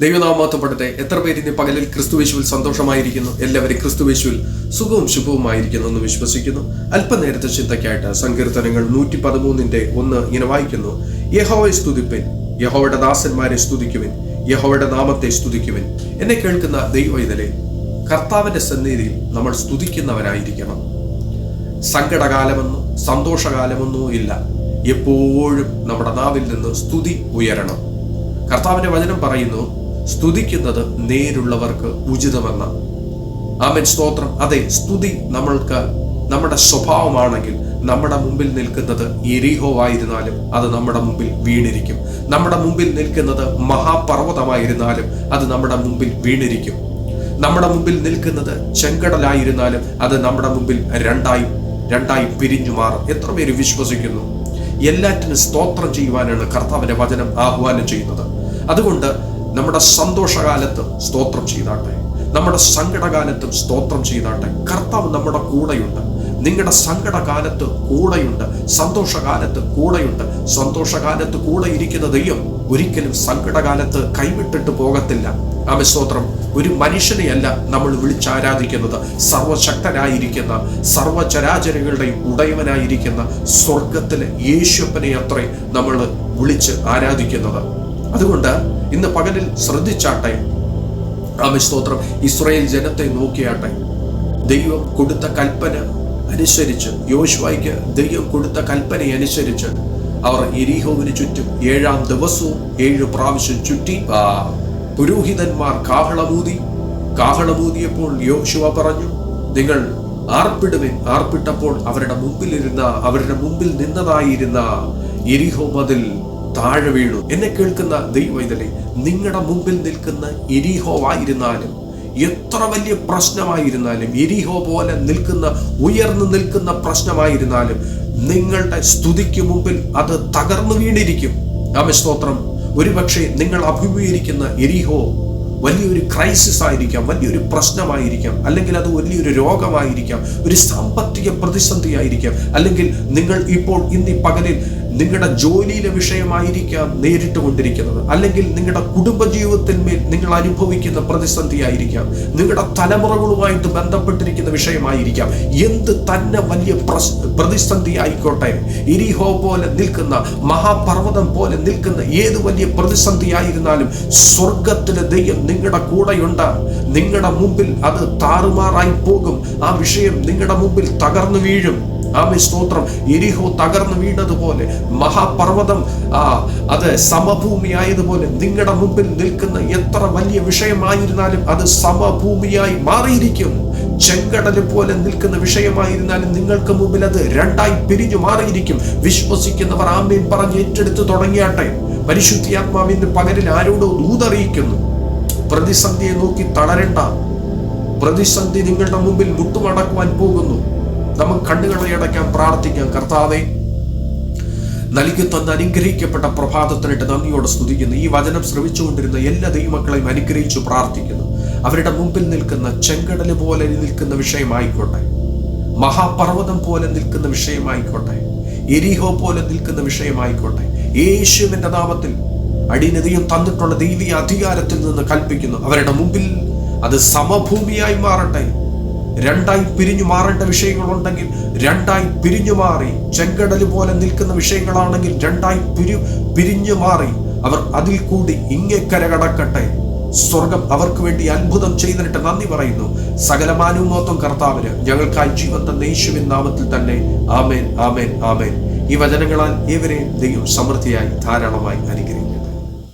ദൈവനാമത്വപ്പെടട്ടെ എത്ര പേര് ഇന്ന് പകലിൽ ക്രിസ്തുവേശുവിൽ സന്തോഷമായിരിക്കുന്നു? എല്ലാവരും ക്രിസ്തുവേശുവിൽ സുഖവും ശുഭവുമായിരിക്കുന്നു എന്ന് വിശ്വസിക്കുന്നു. അല്പനേരത്തെ ചിന്തയ്ക്കായിട്ട് സങ്കീർത്തനങ്ങൾ നൂറ്റി പതിമൂന്നിന്റെ ഒന്ന് ഇങ്ങനെ വായിക്കുന്നു. യഹോയെ സ്തുതിപ്പിൻ യഹോവയുടെ ദാസന്മാരെ സ്തുതിക്കുവിൻ യഹോവയുടെ നാമത്തെ സ്തുതിക്കുവിൻ. എന്നെ കേൾക്കുന്ന ദൈവ ഇതിലെ കർത്താവിന്റെ സന്നിധിയിൽ നമ്മൾ സ്തുതിക്കുന്നവരായിരിക്കണം. സങ്കടകാലമെന്നോ സന്തോഷകാലമെന്നോ ഇല്ല. എപ്പോഴും നമ്മുടെ നാവിൽ നിന്ന് സ്തുതി ഉയരണം. കർത്താവിന്റെ വചനം പറയുന്നു സ്തുതിക്കുന്നത് നേരുള്ളവർക്ക് ഉചിതമെന്ന ആമൻ. സ്തോത്രം. അതെ സ്തുതി നമ്മൾക്ക് നമ്മുടെ സ്വഭാവമാണെങ്കിൽ നമ്മുടെ മുമ്പിൽ നിൽക്കുന്നത് എരിഹോ ആയിരുന്നാലും അത് നമ്മുടെ മുമ്പിൽ വീണിരിക്കും. നമ്മുടെ മുമ്പിൽ നിൽക്കുന്നത് മഹാപർവതമായിരുന്നാലും അത് നമ്മുടെ മുമ്പിൽ വീണിരിക്കും. നമ്മുടെ മുമ്പിൽ നിൽക്കുന്നത് ചെങ്കടലായിരുന്നാലും അത് നമ്മുടെ മുമ്പിൽ രണ്ടായി രണ്ടായി പിരിഞ്ഞു മാറും. എത്ര പേര് വിശ്വസിക്കുന്നു? എല്ലാറ്റിനും സ്തോത്രം ചെയ്യുവാനാണ് കർത്താവിന്റെ വചനം ആഹ്വാനം ചെയ്യുന്നത്. അതുകൊണ്ട് നമ്മുടെ സന്തോഷകാലത്ത് സ്തോത്രം ചെയ്താട്ടെ. നമ്മുടെ സങ്കടകാലത്തും സ്തോത്രം ചെയ്താട്ടെ. കർത്താവ് നമ്മുടെ കൂടെയുണ്ട്. നിങ്ങളുടെ സങ്കടകാലത്ത് കൂടെയുണ്ട്. സന്തോഷകാലത്ത് കൂടെയുണ്ട്. സന്തോഷകാലത്ത് കൂടെ ഇരിക്കുന്ന ദൈവം ഒരിക്കലും സങ്കടകാലത്ത് കൈവിട്ടിട്ട് പോകത്തില്ല. ആമസ്തോത്രം ഒരു മനുഷ്യനെയല്ല നമ്മൾ വിളിച്ചാരാധിക്കുന്നത്. സർവശക്തനായിരിക്കുന്ന സർവചരാചരങ്ങളുടെയും ഉടയവനായിരിക്കുന്ന സ്വർഗത്തിലെ യേശുപ്പനെ അത്രേ നമ്മൾ വിളിച്ച് ആരാധിക്കുന്നത്. അതുകൊണ്ട് ഇന്ന് പകലിൽ ശ്രദ്ധിച്ചാട്ടെ. ആമസ്തോത്രം ഇസ്രയേൽ ജനത്തെ നോക്കിയാട്ടെ. ദൈവം കൊടുത്ത കൽപ്പന അനുസരിച്ച് യോശുവായിക്ക് ദൈവം കൊടുത്ത കൽപ്പന അനുസരിച്ച് അവർ എരീഹോവിന് ചുറ്റും ഏഴാം ദിവസവും ഏഴ് പ്രാവശ്യം ചുറ്റി പുരോഹിതന്മാർ കാഹളമൂതി കാഹളമൂതിയപ്പോൾ യോശുവ പറഞ്ഞു നിങ്ങൾ ആർപ്പിടുവിൻ. ആർപ്പിട്ടപ്പോൾ അവരുടെ മുമ്പിലിരുന്ന അവരുടെ മുമ്പിൽ നിന്നതായിരുന്ന എരിഹോ മതിൽ താഴെ വീണു. എന്നെ കേൾക്കുന്ന ദൈവൈതലെ നിങ്ങളുടെ മുമ്പിൽ നിൽക്കുന്ന എരിഹോ ആയിരുന്നാലും എത്ര വലിയ പ്രശ്നമായിരുന്നാലും എരിഹോ പോലെ നിൽക്കുന്ന ഉയർന്നു നിൽക്കുന്ന പ്രശ്നമായിരുന്നാലും നിങ്ങളുടെ സ്തുതിക്ക് മുമ്പിൽ അത് തകർന്നു വീണിരിക്കും. ആമസ്തോത്രം ഒരുപക്ഷെ നിങ്ങൾ അഭിമുഖീകരിക്കുന്ന എരിഹോ വലിയൊരു ക്രൈസിസ് ആയിരിക്കാം വലിയൊരു പ്രശ്നമായിരിക്കാം അല്ലെങ്കിൽ അത് വലിയൊരു രോഗമായിരിക്കാം ഒരു സാമ്പത്തിക പ്രതിസന്ധി ആയിരിക്കാം അല്ലെങ്കിൽ നിങ്ങൾ ഇപ്പോൾ ഇന്ന് പകലിൽ നിങ്ങളുടെ ജോലിയിലെ വിഷയമായിരിക്കാം നേരിട്ട് കൊണ്ടിരിക്കുന്നത്. അല്ലെങ്കിൽ നിങ്ങളുടെ കുടുംബജീവിതത്തിന്മേൽ നിങ്ങൾ അനുഭവിക്കുന്ന പ്രതിസന്ധി ആയിരിക്കാം നിങ്ങളുടെ തലമുറകളുമായിട്ട് ബന്ധപ്പെട്ടിരിക്കുന്ന വിഷയമായിരിക്കാം. എന്ത് തന്നെ വലിയ പ്രതിസന്ധി ആയിക്കോട്ടെ ഇരിഹോ പോലെ നിൽക്കുന്ന മഹാപർവതം പോലെ നിൽക്കുന്ന ഏത് വലിയ പ്രതിസന്ധി ആയിരുന്നാലും സ്വർഗത്തിലെ ദൈവം നിങ്ങളുടെ കൂടെയുണ്ട്. നിങ്ങളുടെ മുമ്പിൽ അത് താറുമാറായി പോകും. ആ വിഷയം നിങ്ങളുടെ മുമ്പിൽ തകർന്നു വീഴും. ആമേ സ്തോത്രം. എരിഹോ തകർന്നു വീണതുപോലെ മഹാപർവതം ആ അത് സമഭൂമിയായതുപോലെ നിങ്ങളുടെ മുമ്പിൽ നിൽക്കുന്ന എത്ര വലിയ വിഷയമായിരുന്നാലും അത് സമഭൂമിയായി മാറിയിരിക്കും. ചെങ്കടൽ പോലെ നിൽക്കുന്ന വിഷയമായിരുന്നാലും നിങ്ങൾക്ക് മുമ്പിൽ അത് രണ്ടായി പിരിഞ്ഞു മാറിയിരിക്കും. വിശ്വസിക്കുന്നവർ ആമേൻ പറഞ്ഞ് ഏറ്റെടുത്ത് തുടങ്ങിയാട്ടെ. പരിശുദ്ധിയാത്മാവിന്റെ പകലിൽ ആരോടോ ദൂതറിയിക്കുന്നു പ്രതിസന്ധിയെ നോക്കി തളരണ്ട. പ്രതിസന്ധി നിങ്ങളുടെ മുമ്പിൽ മുട്ടുമടക്കുവാൻ പോകുന്നു. നമുക്ക് കണ്ണുകളെ അടയ്ക്കാൻ പ്രാർത്ഥിക്കാം. കർത്താവെ നൽകി തന്ന അനുഗ്രഹിക്കപ്പെട്ട പ്രഭാതത്തിനായിട്ട് നന്ദിയോടെ സ്തുതിക്കുന്നു. ഈ വചനം ശ്രമിച്ചുകൊണ്ടിരുന്ന എല്ലാ ദൈവമക്കളെയും അനുഗ്രഹിച്ചു പ്രാർത്ഥിക്കുന്നു. അവരുടെ മുമ്പിൽ നിൽക്കുന്ന ചെങ്കടൽ പോലെ നിൽക്കുന്ന വിഷയമായിക്കോട്ടെ. മഹാപർവതം പോലെ നിൽക്കുന്ന വിഷയമായിക്കോട്ടെ. എരിഹോ പോലെ നിൽക്കുന്ന വിഷയമായിക്കോട്ടെ. യേശുവിന്റെ നാമത്തിൽ അടിയനതയും തന്നിട്ടുള്ള ദൈവീയ അധികാരത്തിൽ നിന്ന് കൽപ്പിക്കുന്നു. അവരുടെ മുമ്പിൽ അത് സമഭൂമിയായി മാറട്ടെ. രണ്ടായി പിരിഞ്ഞു മാറേണ്ട വിഷയങ്ങളുണ്ടെങ്കിൽ രണ്ടായി പിരിഞ്ഞു മാറി ചെങ്കടൽ പോലെ നിൽക്കുന്ന വിഷയങ്ങളാണെങ്കിൽ രണ്ടായി പിരി പിരിഞ്ഞു മാറി അവർ അതിൽ കൂടി ഇങ്ങേക്കര കടക്കട്ടെ സ്വർഗം അവർക്ക് വേണ്ടി അത്ഭുതം ചെയ്തിട്ട് നന്ദി പറയുന്നു. സകല മാനുമോത്വം കർത്താവിന് ഞങ്ങൾക്കായി ജീവൻ തന്ന നാമത്തിൽ തന്നെ ആമേൻ ആമേൻ ആമേൻ. ഈ വചനങ്ങളാൽ ഏവരെയും ദൈവം സമൃദ്ധിയായി ധാരാളമായി അനുഗ്രഹിക്കും.